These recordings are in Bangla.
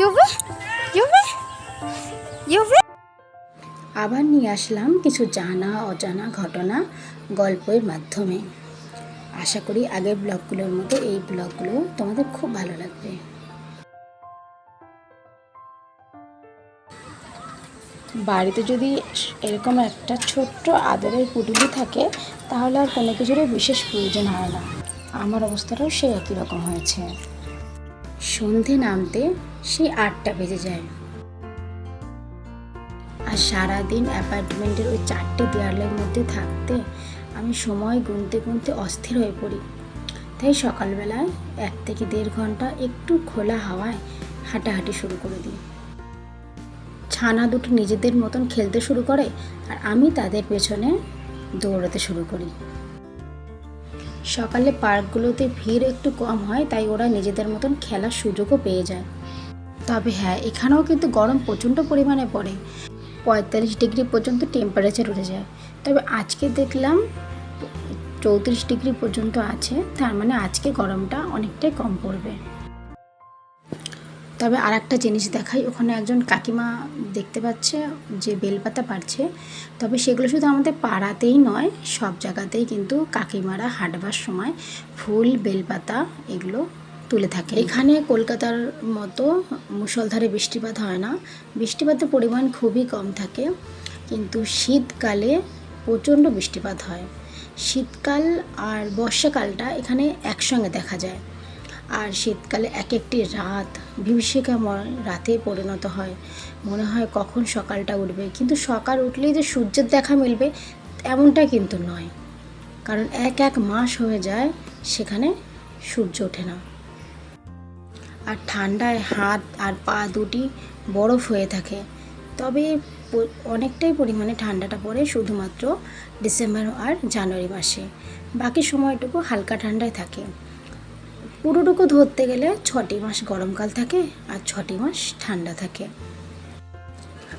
Juve? Juve? Juve? আবার নিয়ে আসলাম কিছু জানা, অজানা ঘটনা গল্পের মাধ্যমে আশা করি আগের ব্লগগুলোর মতো এই ব্লগগুলো তোমাদের খুব ভালো লাগবে বাড়িতে যদি এরকম একটা ছোট্ট আদরের পুটুলি থাকে, তাহলে আর কোনো কিছুরই বিশেষ প্রয়োজন হয় না আমার অবস্থাটাও সেই একই রকম হয়েছে সন্ধে নামতে সেই আটটা বেজে যায়। আর সারাদিন অ্যাপার্টমেন্টের ওই চারটে দেয়ালের মধ্যে থাকতে আমি সময় গুনতে গুনতে অস্থির হয়ে পড়ি। তাই সকালবেলায় এক থেকে দেড় ঘণ্টা একটু খোলা হাওয়ায় হাঁটাহাঁটি শুরু করে দিই। ছানা দুটো নিজেদের মতন খেলতে শুরু করে আর আমি তাদের পেছনে দৌড়াতে শুরু করি। সকালে পার্কগুলোতে ভিড় একটু কম হয়, তাই ওরা নিজেদের মতন খেলার সুযোগও পেয়ে যায়। তবে হ্যাঁ এখানেও কিন্তু গরম প্রচণ্ড পরিমাণে পড়ে। পঁয়তাল্লিশ ডিগ্রি পর্যন্ত টেম্পারেচার উঠে যায়। তবে আজকে দেখলাম চৌত্রিশ ডিগ্রি পর্যন্ত আছে, তার মানে আজকে গরমটা অনেকটাই কম পড়বে। তবে আর একটা জিনিস দেখাই, ওখানে একজন কাকিমা দেখতে পাচ্ছে যে বেলপাতা পারছে তবে সেগুলো শুধু আমাদের পাড়াতেই নয়, সব জায়গাতেই কিন্তু কাকিমারা হাঁটবার সময় ফুল, বেলপাতা এগুলো তুলে থাকে। এখানে কলকাতার মতো মুষলধারে বৃষ্টিপাত হয় না, বৃষ্টিপাতের পরিমাণ খুবই কম থাকে, কিন্তু শীতকালে প্রচণ্ড বৃষ্টিপাত হয়। শীতকাল আর বর্ষাকালটা এখানে একসঙ্গে দেখা যায়। আর শীতকালে এক একটি রাত বিভীষিকাময় রাতে পরিণত হয়। মনে হয় কখন সকালটা উঠবে, কিন্তু সকাল উঠলেই যে সূর্যের দেখা মিলবে এমনটা কিন্তু নয়। কারণ এক এক মাস হয়ে যায়, সেখানে সূর্য ওঠে না। আর ঠান্ডায় হাত আর পা দুটি বরফ হয়ে থাকে। তবে অনেকটাই পরিমাণে ঠান্ডাটা পড়ে শুধুমাত্র ডিসেম্বর আর জানুয়ারি মাসে। বাকি সময়টুকু হালকা ঠান্ডায় থাকে। পুরোটুকু ধরতে গেলে ছটি মাস গরমকাল থাকে আর ছটি মাস ঠান্ডা থাকে।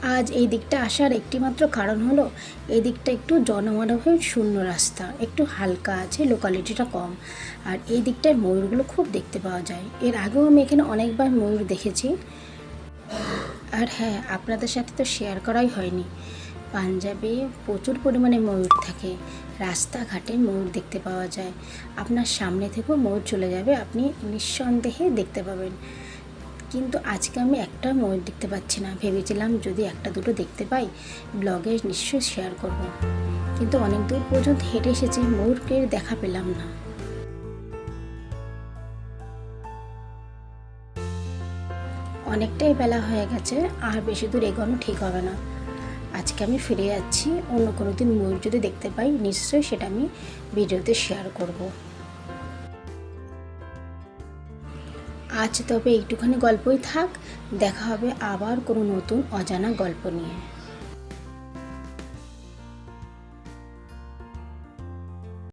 আজ এই দিকটা আসার একটিমাত্র কারণ হলো, এই দিকটা একটু জনমানবে শূন্য রাস্তা, একটু হালকা আছে লোকালিটিটা কম। আর এই দিকটায় ময়ূরগুলো খুব দেখতে পাওয়া যায়। এর আগেও আমি এখানে অনেকবার ময়ূর দেখেছি। আর হ্যাঁ আপনাদের সাথে তো শেয়ার করাই হয়নি। পাঞ্জাবে প্রচুর পরিমাণে ময়ূর থাকে। রাস্তাঘাটে ময়ূর দেখতে পাওয়া যায়। আপনার সামনে থেকেও ময়ূর চলে যাবে, আপনি নিঃসন্দেহে দেখতে পাবেন। কিন্তু আজকে আমি একটা ময়ূর দেখতে পাচ্ছি না। ভেবেছিলাম যদি একটা দুটো দেখতে পাই, ব্লগে নিশ্চয়ই শেয়ার করব। কিন্তু অনেক দূর পর্যন্ত হেঁটে এসেছি, ময়ূরকে দেখা পেলাম না। অনেকটাই বেলা হয়ে গেছে, আর বেশি দূর এগোনো ঠিক হবে না। আজকে আমি ফিরে যাচ্ছি, অন্য কোনো দিন ময়ূর যদি দেখতে পাই, নিশ্চয়ই সেটা আমি ভিডিওতে শেয়ার করব। আজ তবে একটুখানি গল্পই থাক, দেখা হবে আবার কোনো নতুন অজানা গল্প নিয়ে।